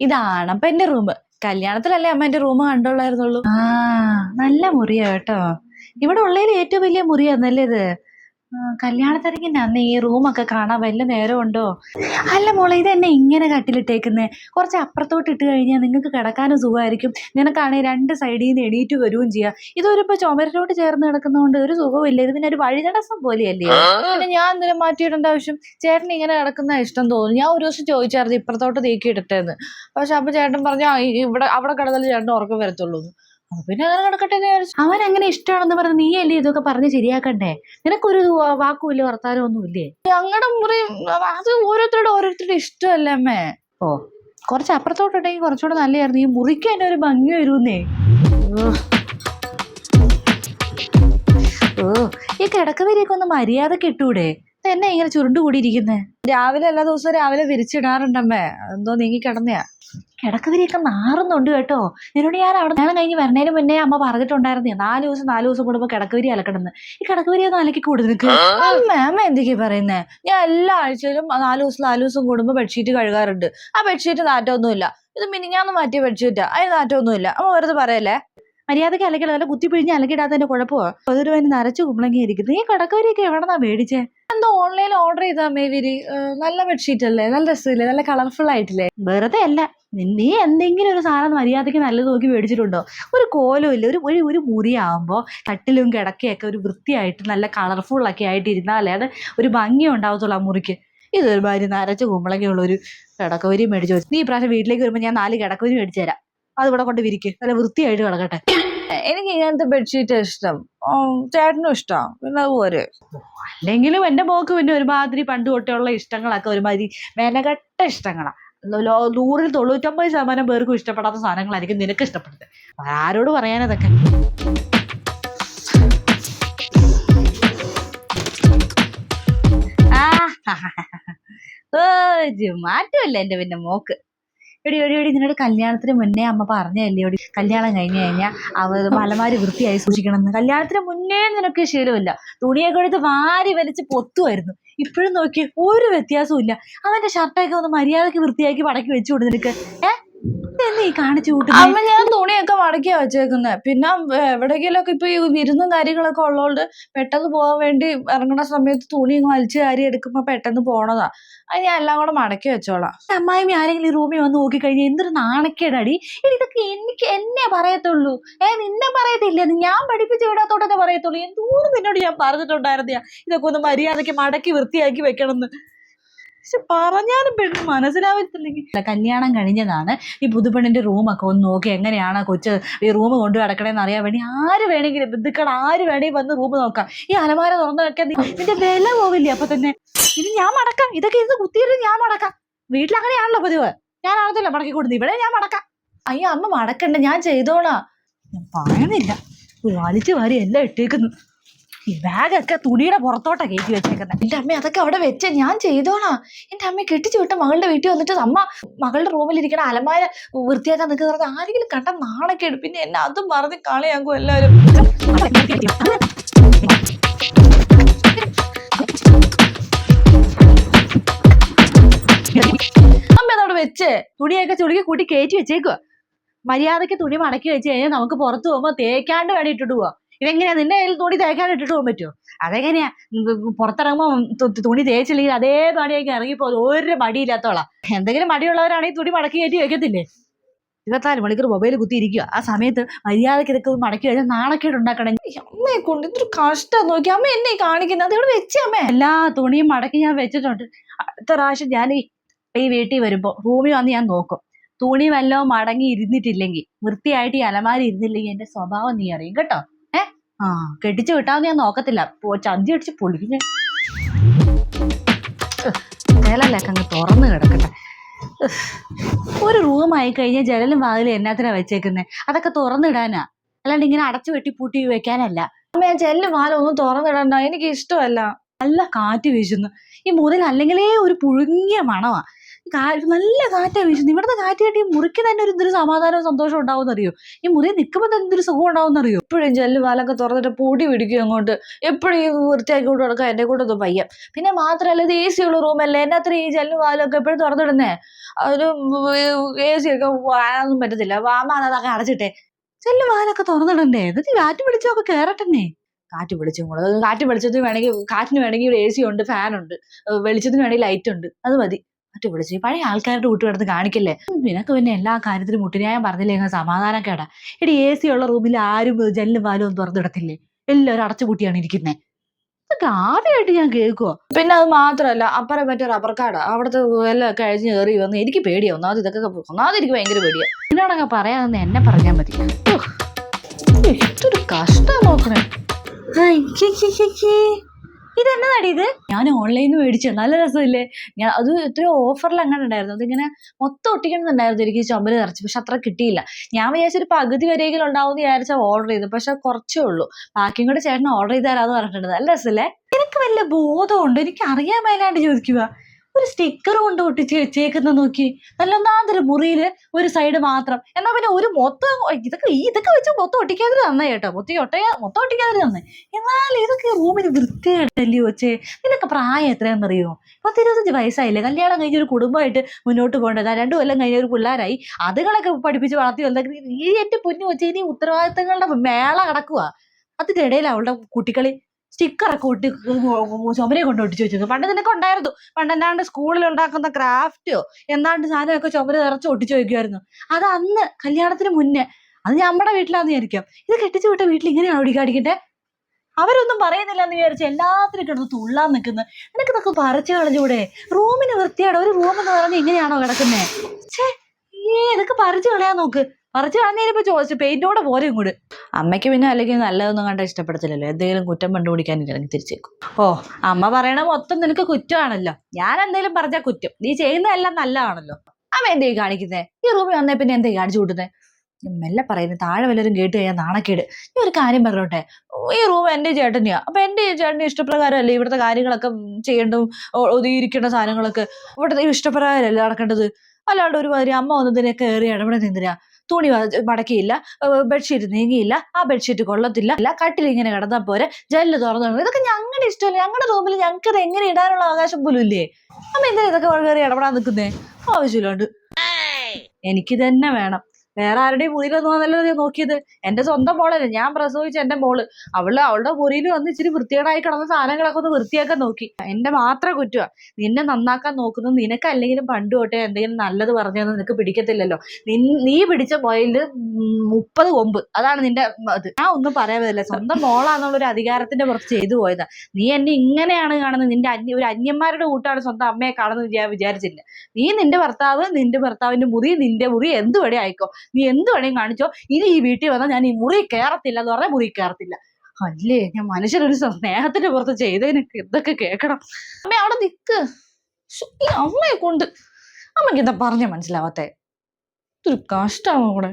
ഇതാണ് അപ്പൊ എന്റെ റൂം കല്യാണത്തിലല്ലേ അമ്മ എന്റെ റൂം കണ്ടുള്ളായിരുന്നുള്ളൂ. ആ നല്ല മുറിയാ കേട്ടോ. ഇവിടെ ഉള്ളതിൽ ഏറ്റവും വലിയ മുറിയാന്നല്ലേ ഇത്? ആ, കല്യാണത്തിനൊക്കെ അന്ന് ഈ റൂമൊക്കെ കാണാൻ വല്ല നേരം ഉണ്ടോ അല്ല മോളെ ഇത് എന്നെ ഇങ്ങനെ കട്ടിലിട്ടേക്കുന്നേ. കുറച്ച് അപ്പുറത്തോട്ട് ഇട്ട് കഴിഞ്ഞാൽ നിങ്ങൾക്ക് കിടക്കാനും സുഖമായിരിക്കും. നിനക്കാണെങ്കിൽ രണ്ട് സൈഡിൽ നിന്ന് എണീറ്റ് വരികയും ചെയ്യാം. ഇതൊരു ഇപ്പൊ ചുമരിലോട്ട് ചേർന്ന് കിടക്കുന്നതുകൊണ്ട് ഒരു സുഖമില്ല ഇത് പിന്നെ ഒരു വഴിതടസ്സം പോലെയല്ലേ? പിന്നെ ഞാൻ എന്തിനും മാറ്റിയിടേണ്ട ആവശ്യം? ചേട്ടൻ ഇങ്ങനെ കിടക്കുന്ന ഇഷ്ടം തോന്നുന്നു. ഞാൻ ഒരു ദിവസം ചോദിച്ചായിരുന്നു ഇപ്പുറത്തോട്ട് നീക്കി ഇട്ടിട്ടേന്ന് പക്ഷെ അപ്പൊ ചേട്ടൻ പറഞ്ഞു ഇവിടെ അവിടെ കിടന്നാലും ചേട്ടൻ ഉറക്കം വരത്തുള്ളൂ എന്ന്." അപ്പൊ പിന്നെ അങ്ങനെ കിടക്കട്ടെ എന്ന് വിചാരിച്ചു. അവൻ അങ്ങനെ ഇഷ്ടമാണെന്ന് പറഞ്ഞ് നീ അല്ലേ ഇതൊക്കെ പറഞ്ഞ് ശരിയാക്കണ്ടേ? നിനക്കൊരു വാക്കുമില്ല വർത്താനം ഒന്നും ഇല്ലേ ഞങ്ങളുടെ മുറി അത് ഓരോരുത്തരുടെ ഓരോരുത്തരുടെ ഇഷ്ടമല്ലേ അമ്മേ? ഓ കുറച്ച് അപ്പുറത്തോട്ടുണ്ടെങ്കിൽ കുറച്ചുകൂടെ നല്ലതായിരുന്നു. ഈ മുറിക്ക് തന്നെ ഒരു ഭംഗി വരുന്നേ. ഓ. ഈ കിടക്കവരിയൊക്കെ ഒന്ന് മര്യാദ കിട്ടൂടെ എന്നെ ഇങ്ങനെ ചുരുണ്ടുകൂടിയിരിക്കുന്നേ? രാവിലെ എല്ലാ ദിവസവും രാവിലെ വിരിച്ചിടാറുണ്ടമ്മേ. എന്തോ നീങ്ങി കിടന്നയാ. കിടക്കവരിയൊക്കെ നാറുന്നുണ്ട് കേട്ടോ. എന്നോട് ഞാൻ അവിടെ ഞാൻ കഴിഞ്ഞ് വരണേന് മുന്നേ അമ്മ പറഞ്ഞിട്ടുണ്ടായിരുന്നേ നാല് ദിവസം നാല് ദിവസം കൂടുമ്പോൾ കിടക്കവരി അലക്കണമെന്ന്. ഈ കിടക്കവരി ഒന്ന് അലക്കി കൂടുതൽ അമ്മ അമ്മ എന്തൊക്കെയാ പറയുന്നേ? ഞാൻ എല്ലാ ആഴ്ചയിലും നാല് ദിവസം നാല് ദിവസം കൂടുമ്പോൾ ബെഡ്ഷീറ്റ് കഴുകാറുണ്ട്. ആ ബെഡ്ഷീറ്റ് നാറ്റമൊന്നുമില്ല. ഇത് മിനിഞ്ഞാന്ന് മാറ്റിയ ബെഡ്ഷീറ്റാ. അതിന് നാറ്റമൊന്നുമില്ല. അമ്മ വെറുതെ പറയല്ലേ? മര്യാദയ്ക്ക് നല്ല കുത്തിപ്പിഴിഞ്ഞ് അലക്കിടാത്തതിന്റെ കുഴപ്പമോ. അതൊരു അതിന് നരച്ചു കുമ്പളങ്ങി ഇരിക്കുന്നത് ഈ കടക്കവരിയൊക്കെ എവിടെന്നാ മേടിച്ചേ? എന്തോ ഓൺലൈനിൽ ഓർഡർ ചെയ്താ മേവിരി നല്ല ബെഡ്ഷീറ്റ് അല്ലേ? നല്ല രസമില്ലേ? നല്ല കളർഫുൾ ആയിട്ടില്ലേ? വെറുതെ അല്ല. നി- എന്തെങ്കിലും ഒരു സാധനം മര്യാദയ്ക്ക് നല്ലത് നോക്കി മേടിച്ചിട്ടുണ്ടോ? ഒരു കോലും ഇല്ല. ഒരു ഒരു ഒരു മുറിയാവുമ്പോൾ കട്ടിലും കിടക്കയൊക്കെ ഒരു വൃത്തിയായിട്ട് നല്ല കളർഫുൾ ഒക്കെ ആയിട്ട് ഇരുന്നാലേ അത് ഒരു ഭംഗി ഉണ്ടാവത്തുള്ളൂ ആ മുറിക്ക്. ഇതൊരു ഭാര്യ നരച്ച കുമ്പളക്കുള്ള ഒരു കിടക്കവരി മേടിച്ചു നീ ഇപ്രാവശ്യം വീട്ടിലേക്ക് വരുമ്പോൾ ഞാൻ നാല് കിടക്കവരി മേടിച്ചു തരാം. അത് ഇവിടെ കൊണ്ട് വിരിക്ക്. നല്ല വൃത്തിയായിട്ട് കിടക്കട്ടെ. എനിക്ക് ഇങ്ങനത്തെ ബെഡ്ഷീറ്റ് ഇഷ്ടം. ചേട്ടനും ഇഷ്ടം. പിന്നെ അതുപോലെ അല്ലെങ്കിലും എന്റെ മോക്ക് പിന്നെ ഒരുമാതിരി പണ്ട് തൊട്ടുള്ള ഇഷ്ടങ്ങളൊക്കെ ഒരുമാതിരി മെനകെട്ട ഇഷ്ടങ്ങളാണ് നൂറിൽ തൊണ്ണൂറ്റൊമ്പത് ശതമാനം പേർക്കും ഇഷ്ടപ്പെടാത്ത സാധനങ്ങളായിരിക്കും നിനക്ക് ഇഷ്ടപ്പെടുന്നത്. ആരോട് പറയാനതൊക്കെ ആ ഓ മാറ്റമല്ല പിന്നെ മോക്ക്. എടി എടി എടി നിന്നോട് കല്യാണത്തിന് മുന്നേ അമ്മ പറഞ്ഞല്ലേ എടി കല്യാണം കഴിഞ്ഞ് കഴിഞ്ഞാൽ അവർ മലമാരി വൃത്തിയായി സൂക്ഷിക്കണമെന്ന്. കല്യാണത്തിന് മുന്നേ നിനക്ക് ശീലമില്ല. തുണിയൊക്കെ എടുത്ത് വാരി വലിച്ച് പൊത്തുമായിരുന്നു. ഇപ്പോഴും നോക്കി ഒരു വ്യത്യാസവും ഇല്ല അവന്റെ ഷർട്ടൊക്കെ ഒന്ന് മര്യാദയ്ക്ക് വൃത്തിയാക്കി പടക്കി വെച്ചു കൊടുത്തിരിക്കുക നിനക്ക് അമ്മ ഞാൻ തുണിയൊക്കെ മടക്കിയാ വെച്ചേക്കുന്നത് പിന്നെ എവിടെയെങ്കിലൊക്കെ ഇപ്പൊ ഈ വിരുന്നും കാര്യങ്ങളൊക്കെ ഉള്ളതുകൊണ്ട് പെട്ടെന്ന് പോകാൻ വേണ്ടി ഇറങ്ങുന്ന സമയത്ത് തുണി വലിച്ചു കാര്യം എടുക്കുമ്പോ പെട്ടെന്ന് പോണതാ. അത് ഞാൻ എല്ലാം കൂടെ മടക്കി വെച്ചോളാം. അമ്മായിമ്മ ആരെങ്കിലും ഈ റൂമിൽ വന്ന് നോക്കിക്കഴിഞ്ഞാൽ എന്തൊരു നാണക്കേടടി. ഇതൊക്കെ എനിക്ക് എന്നെ പറയത്തുള്ളൂ. ഏ നിന്നെ പറയത്തില്ല. ഞാൻ പഠിപ്പിച്ച് വിടാത്തോട്ടെ പറയത്തുള്ളൂ. എന്തോരം നിന്നോട് ഞാൻ പറഞ്ഞിട്ടുണ്ടായിരുന്നില്ല ഇതൊക്കെ ഒന്ന് മര്യാദയ്ക്ക് മടക്കി വൃത്തിയാക്കി വെക്കണമെന്ന് പക്ഷെ പറഞ്ഞാലും പെണ്ണ് മനസ്സിലാവത്തില്ലെങ്കിൽ. കല്യാണം കഴിഞ്ഞതാണ്. ഈ പുതുപെണ്ണിന്റെ റൂമൊക്കെ ഒന്ന് നോക്കി എങ്ങനെയാണ് കൊച്ച് ഈ റൂം കൊണ്ടു കിടക്കണേന്ന് അറിയാൻ വേണ്ടി ആര് വേണമെങ്കിലും ബന്ധുക്കൾ ആര് വേണമെങ്കിൽ വന്ന് റൂം നോക്കാം. ഈ അലമാര തുറന്നു വെക്കാൻ ഇതിന്റെ വില പോവില്ലേ അപ്പൊ തന്നെ? ഇത് ഞാൻ മടക്കാം. ഇതൊക്കെ ഇത് കുത്തിയിട്ട് ഞാൻ മടക്കാം. വീട്ടിൽ അങ്ങനെയാണല്ലോ പതിവ്. ഞാൻ ആണത്തില്ല മടക്കി കൊടുത്തു. ഇവിടെ ഞാൻ മടക്കാം. അയ്യോ അമ്മ മടക്കണ്ട. ഞാൻ ചെയ്തോളാം. ഞാൻ പറയുന്നില്ല വലിച്ചു വാരി എല്ലാം ഇട്ടേക്കുന്നു. ഈ ബാഗൊക്കെ തുണിയുടെ പുറത്തോട്ടാ കയറ്റി വെച്ചേക്കുന്നത് എന്റെ അമ്മ അതൊക്കെ അവിടെ വെച്ച ഞാൻ ചെയ്തോളാം. എന്റെ അമ്മ കെട്ടിച്ചു വിട്ട മകളുടെ വീട്ടിൽ വന്നിട്ട് അമ്മ മകളുടെ റൂമിൽ ഇരിക്കണ അലമാര വൃത്തിയാക്കാൻ നിൽക്കുന്ന പറഞ്ഞ ആരെങ്കിലും കണ്ട നാണക്കേട്. പിന്നെ എന്നെ അതും പറഞ്ഞ് കളിയാക്കും എല്ലാവരും. അമ്മ തുണിയൊക്കെ ചുളുക്കി കൂട്ടി കയറ്റി വെച്ചേക്കുക മര്യാദയ്ക്ക് തുണി മടക്കി വെച്ച് കഴിഞ്ഞാൽ നമുക്ക് പുറത്തു പോകുമ്പോൾ തേക്കാണ്ട് വേണം ഇതെങ്ങനെയാ? നിന്റെ കയ്യിൽ തുണി തേക്കാൻ ഇട്ടിട്ട് പോകാൻ പറ്റുമോ അതെങ്ങനെയാ? പുറത്തിറങ്ങുമ്പോൾ തുണി തേച്ചില്ലെങ്കിൽ അതേ പണിയൊക്കെ ഇറങ്ങിപ്പോകും ഒരു മടിയില്ലാത്തോളാം എന്തെങ്കിലും മടിയുള്ളവരാണെങ്കിൽ തുണി മടക്കി കയറ്റി വെക്കത്തില്ലേ? ഇരുപത്തിനാല് മണിക്കൂർ മൊബൈൽ കുത്തിയിരിക്കുക ആ സമയത്ത് മര്യാദയ്ക്ക് ഇതൊക്കെ മടക്കി കഴിഞ്ഞാൽ നാണക്കേട് ഉണ്ടാക്കണം. അമ്മയെ കൊണ്ട് ഇതൊരു കഷ്ടം നോക്കി. അമ്മ എന്നെ കാണിക്കുന്നത് അത് ഇവിടെ വെച്ചേ അമ്മ? എല്ലാ തുണിയും മടക്കി ഞാൻ വെച്ചിട്ടുണ്ട്. അടുത്ത പ്രാവശ്യം ഞാൻ ഈ വീട്ടിൽ വരുമ്പോൾ റൂമിൽ വന്ന് ഞാൻ നോക്കും. തുണി വല്ലതും മടങ്ങി ഇരുന്നിട്ടില്ലെങ്കിൽ വൃത്തിയായിട്ട് ഈ അലമാരി ഇരുന്നില്ലെങ്കിൽ എന്റെ സ്വഭാവം നീ അറിയും. കേട്ടോ? ആ കെട്ടിച്ചു വിട്ടാന്ന് ഞാൻ നോക്കത്തില്ല. ചന്തി അടിച്ച് പൊളിക്കും ഞാൻ. ജനലൊക്കെ അങ്ങ് തുറന്ന് കിടക്കട്ടെ. ഒരു റൂമായി കഴിഞ്ഞാൽ ജലലും വാതിലും എന്നാത്തിനാ വെച്ചേക്കുന്നത് അതൊക്കെ തുറന്നിടാനാ. അല്ലാണ്ട് ഇങ്ങനെ അടച്ചു വെട്ടി പൂട്ടി വെക്കാനല്ല. അമ്മ ഞാൻ ജലലും വാലും ഒന്നും തുറന്നിടണ്ട. എനിക്ക് ഇഷ്ടമല്ല. നല്ല കാറ്റ് വീശുന്നു. ഈ മുതൽ അല്ലെങ്കിലേ ഒരു പുഴുങ്ങിയ മണമാ നല്ല കാറ്റാ വീശുന്നത് ഇവിടുത്തെ കാറ്റ് കേട്ടി മുറിക്ക് തന്നെ ഒരു എന്തൊരു സമാധാനവും സന്തോഷം ഉണ്ടാവും അറിയോ ഈ മുറി നിൽക്കുമ്പോൾ തന്നെ എന്തൊരു സുഖം ഉണ്ടാവും അറിയോ എപ്പോഴും ജെല്ല് വാലൊക്കെ തുറന്നിട്ട് പൊടി പിടിക്കും അങ്ങോട്ട്. എപ്പോഴും ഈ വൃത്തിയാക്കി കൊണ്ട് നടക്കാൻ എന്നെ കൂടെ ഒന്നും വയ്യ. പിന്നെ മാത്രമല്ല ഇത് എ സി ഉള്ള റൂമല്ലേ എന്നെ അത്ര ഈ ജെല്ലും വാലൊക്കെ എപ്പോഴും തുറന്നിടുന്നേ? ഒരു എ സി ഒക്കെ വാങ്ങാനൊന്നും പറ്റത്തില്ല. വാമാ അതൊക്കെ അടച്ചിട്ടെ. വാലൊക്കെ തുറന്നിടണ്ടേ? എന്നിട്ട് കാറ്റ് പിടിച്ചൊക്കെ കയറട്ടെന്നേ കാറ്റ് വെളിച്ചം കൂടെ. കാറ്റ് വെളിച്ചത്തിന് വേണമെങ്കിൽ കാറ്റിന് വേണമെങ്കിൽ എ സി ഉണ്ട് ഫാനുണ്ട് വെളിച്ചത്തിന് വേണമെങ്കിൽ ലൈറ്റ് ഉണ്ട്. അത് മതി. കാറ്റ് വിളിച്ചു. ഈ പഴയ ആൾക്കാരുടെ കൂട്ടി കിടന്ന് കാണിക്കല്ലേ? നിനക്ക് പിന്നെ എല്ലാ കാര്യത്തിലും മുട്ടിനായം പറഞ്ഞില്ലേ? സമാധാനം കേടാ. എടി എ സി ഉള്ള റൂമിൽ ആരും ജല്ലും വാലും ഒന്നും തുറന്നിടത്തില്ലേ എല്ലാവരും അടച്ചുപൂട്ടിയാണ് ഇരിക്കുന്നത് ഇതൊക്കെ ആദ്യമായിട്ട് ഞാൻ കേൾക്കുവോ. പിന്നെ അത് മാത്രമല്ല അപ്പറ മറ്റേ റബ്ബർ കാർഡ് അവിടുത്തെ എല്ലാം കഴിഞ്ഞ് കയറി വന്ന് എനിക്ക് പേടിയാ. ഒന്നാമത് ഇതൊക്കെ ഒന്നാമത് എനിക്ക് ഭയങ്കര പേടിയാ. ഇതിനോടൊക്കെ പറയാതെന്ന് എന്നെ പറഞ്ഞാൽ മതി. ഇതൊരു കഷ്ടം നോക്കണേ. ഇതെന്നതാടി ഇത്? ഞാൻ ഓൺലൈനിൽ നിന്ന് മേടിച്ചു. നല്ല രസമില്ലേ? ഞാൻ അത് എത്രയോ ഓഫറിൽ അങ്ങനെ ഉണ്ടായിരുന്നു. അതിങ്ങനെ മൊത്തം ഒട്ടിക്കണമെന്നുണ്ടായിരുന്നു എനിക്ക് ചുമര് നിറച്ച്. പക്ഷെ അത്ര കിട്ടിയില്ല. ഞാൻ വിചാരിച്ചൊരു പകുതി വരെയെങ്കിലും ഉണ്ടാവും എന്ന് വിചാരിച്ച ഓർഡർ ചെയ്തു പക്ഷെ കുറച്ചേ ഉള്ളൂ. ബാക്കിയും കൂടെ ചേട്ടൻ ഓർഡർ ചെയ്ത് പറഞ്ഞിട്ടുണ്ട്. നല്ല രസമല്ലേ? എനിക്ക് വല്ല ബോധമുണ്ട്? എനിക്ക് അറിയാൻ മേലാണ്ട് ചോദിക്കുക ഒരു സ്റ്റിക്കർ കൊണ്ട് ഒട്ടിച്ച് വെച്ചേക്കുന്ന നോക്കി. നല്ല ഒന്നാന്തരം മുറിയിൽ ഒരു സൈഡ് മാത്രം. എന്നാൽ പിന്നെ ഒരു മൊത്തം ഇതൊക്കെ ഇതൊക്കെ വെച്ച് മൊത്തം ഒട്ടിക്കാതെ തന്നെ കേട്ടോ. മൊത്തം ഒട്ടയാ മൊത്തം ഒട്ടിക്കാതെ തന്നെ എന്നാൽ ഇതൊക്കെ റൂമിന് വൃത്തിയായിട്ടല്ലേ വെച്ചേ നിനക്ക് പ്രായം എത്രയാണെന്നറിയോ? പത്തിരുപത്തഞ്ച് വയസ്സായില്ലേ? കല്യാണം കഴിഞ്ഞ ഒരു കുടുംബമായിട്ട് മുന്നോട്ട് പോകേണ്ടത്. രണ്ടു കൊല്ലം കഴിഞ്ഞ ഒരു പിള്ളേരായി. അതുകളൊക്കെ പഠിപ്പിച്ച് വളർത്തി വന്നെങ്കിൽ ഈ എന്റെ പൊന്നു വെച്ച് ഇനി ഉത്തരവാദിത്തങ്ങളുടെ മേള കിടക്കുക അതിന്റെ ഇടയിൽ അവളുടെ കുട്ടികളി സ്റ്റിക്കറൊക്കെ ഒട്ടി ചുമരെ കൊണ്ട് ഒട്ടിച്ച് വെച്ചു പണ്ട് നിനക്ക് ഉണ്ടായിരുന്നു. പണ്ട് എന്നാണ്ട് സ്കൂളിൽ ഉണ്ടാക്കുന്ന ക്രാഫ്റ്റോ എന്താണ്ട് സാധനമൊക്കെ ചുമര് നിറച്ച് ഒട്ടിച്ചു വെക്കുമായിരുന്നു അത് അന്ന് കല്യാണത്തിന് മുന്നേ അത് നമ്മുടെ വീട്ടിലാന്ന് വിചാരിക്കാം. ഇത് കെട്ടിച്ചു വിട്ട വീട്ടിൽ ഇങ്ങനെയാണോ ഒടിക്കാടിക്കട്ടെ അവരൊന്നും പറയുന്നില്ല എന്ന് വിചാരിച്ച് എല്ലാത്തിനും കിടന്ന് തുള്ളാൻ നിൽക്കുന്നത് നിനക്കിതൊക്കെ പറിച്ചു കളഞ്ഞൂടെ? റൂമിന് വൃത്തിയാണ് ഒരു റൂം എന്ന് പറഞ്ഞ് ഇങ്ങനെയാണോ കിടക്കുന്നേ? ഛേ ഏ ഇതൊക്കെ പറിച്ചു കളയാൻ നോക്ക്. പറിച്ചു കളഞ്ഞതിനിപ്പോ ചോദിച്ചു പെയിന്റോടെ പോരെ ഇങ്ങോട്ട്. അമ്മയ്ക്ക് പിന്നെ അല്ലെങ്കിൽ നല്ലതൊന്നും കണ്ട ഇഷ്ടപ്പെടത്തില്ലല്ലോ. എന്തെങ്കിലും കുറ്റം കണ്ടുപിടിക്കാൻ ഇറങ്ങി തിരിച്ചേക്കും. ഓ അമ്മ പറയണ മൊത്തം നിനക്ക് കുറ്റമാണല്ലോ. ഞാൻ എന്തെങ്കിലും പറഞ്ഞ കുറ്റം. നീ ചെയ്യുന്നതെല്ലാം നല്ലതാണല്ലോ. അമ്മ എന്തേ കാണിക്കുന്നേ? ഈ റൂമിൽ വന്നേ പിന്നെ എന്തേ കാണിച്ചു കൂട്ടുന്നേ? മെല്ലെ പറയുന്നത് താഴെ വല്ലവരും കേട്ട് കഴിഞ്ഞാൽ നാണക്കേട്. ഞാൻ ഒരു കാര്യം പറഞ്ഞോട്ടെ? ഈ റൂം എന്റെ ചേട്ടനെയാ അപ്പൊ എന്റെ ചേട്ടന് ഇഷ്ടപ്രകാരമല്ലേ ഇവിടുത്തെ കാര്യങ്ങളൊക്കെ ചെയ്യേണ്ടതും ഒതുങ്ങിയിരിക്കേണ്ട സാധനങ്ങളൊക്കെ? ഇവിടുത്തെ ഇഷ്ടപ്രകാരമല്ലേ നടക്കേണ്ടത്? അല്ലാണ്ട് ഒരുമാതിരി അമ്മ വന്നതിനെ കയറി ഇവിടെ നിന്നിരാ തുണി മടക്കിയില്ല ബെഡ്ഷീറ്റ് നീങ്ങിയില്ല ആ ബെഡ്ഷീറ്റ് കൊള്ളത്തില്ല അല്ല കട്ടിൽ ഇങ്ങനെ കിടന്നാൽ പോരെ ജല്ല് തുറന്നു. ഇതൊക്കെ ഞങ്ങളുടെ ഇഷ്ടമല്ല. ഞങ്ങളുടെ റൂമിൽ ഞങ്ങൾക്ക് ഇത് എങ്ങനെ ഇടാനുള്ള അവകാശം പോലും ഇല്ലേ? അമ്മ എന്തിനാ ഇതൊക്കെ വളരെ ഇടപെടാൻ നിൽക്കുന്നേ ആവശ്യമില്ലാണ്ട്. എനിക്ക് തന്നെ വേണം. വേറെ ആരുടെയും മുറിയിലൊന്നും വന്നല്ലോ ഞാൻ നോക്കിയത്? എന്റെ സ്വന്തം മോളല്ലേ ഞാൻ പ്രസവിച്ച എന്റെ മോൾ. അവൾ അവളുടെ മുറിയിൽ വന്ന് ഇച്ചിരി വൃത്തികേടായി കിടന്ന സാധനങ്ങളൊക്കെ ഒന്ന് വൃത്തിയാക്കാൻ നോക്കി. എന്റെ മാത്രം കുറ്റമാ നിന്നെ നന്നാക്കാൻ നോക്കുന്നത് നിനക്കല്ലെങ്കിലും പണ്ട് തൊട്ടേ എന്തെങ്കിലും നല്ലത് പറഞ്ഞതെന്ന് നിനക്ക് പിടിക്കത്തില്ലല്ലോ. നീ പിടിച്ച മൊയിൽ മുപ്പത് കൊമ്പ്. അതാണ് നിന്റെ അത്. ഞാൻ ഒന്നും പറയാൻ പറ്റില്ല സ്വന്തം മോളാന്നുള്ളൊരു അധികാരത്തിന്റെ പുറത്ത് ചെയ്തു പോയതാ. നീ എന്നെ ഇങ്ങനെയാണ് കാണുന്നത്. നിന്റെ അന്യ ഒരു അന്യന്മാരുടെ കൂട്ടാണ് സ്വന്തം അമ്മയെ കാണുന്നത് ഞാൻ വിചാരിച്ചില്ല. നീ നിന്റെ ഭർത്താവ് നിന്റെ ഭർത്താവിന്റെ മുറി നിന്റെ മുറി എന്ത് ആയിക്കോ. നീ എന്ത് വേണേലും കാണിച്ചോ. ഇനി ഈ വീട്ടിൽ വന്നാൽ ഞാൻ ഈ മുറി കയറത്തില്ല എന്ന് പറഞ്ഞാൽ മുറി കയറത്തില്ല അല്ലേ ഞാൻ മനുഷ്യരൊരു സ്നേഹത്തിന്റെ പുറത്ത് ചെയ്തതിന് ഇതൊക്കെ കേൾക്കണം. അമ്മ അവിടെ നിക്ക്. ഈ അമ്മയെ കൊണ്ട് അമ്മയ്ക്ക് എന്താ പറഞ്ഞ മനസ്സിലാവാത്തേ? ഇതൊരു കഷ്ടമാണ് കൂടെ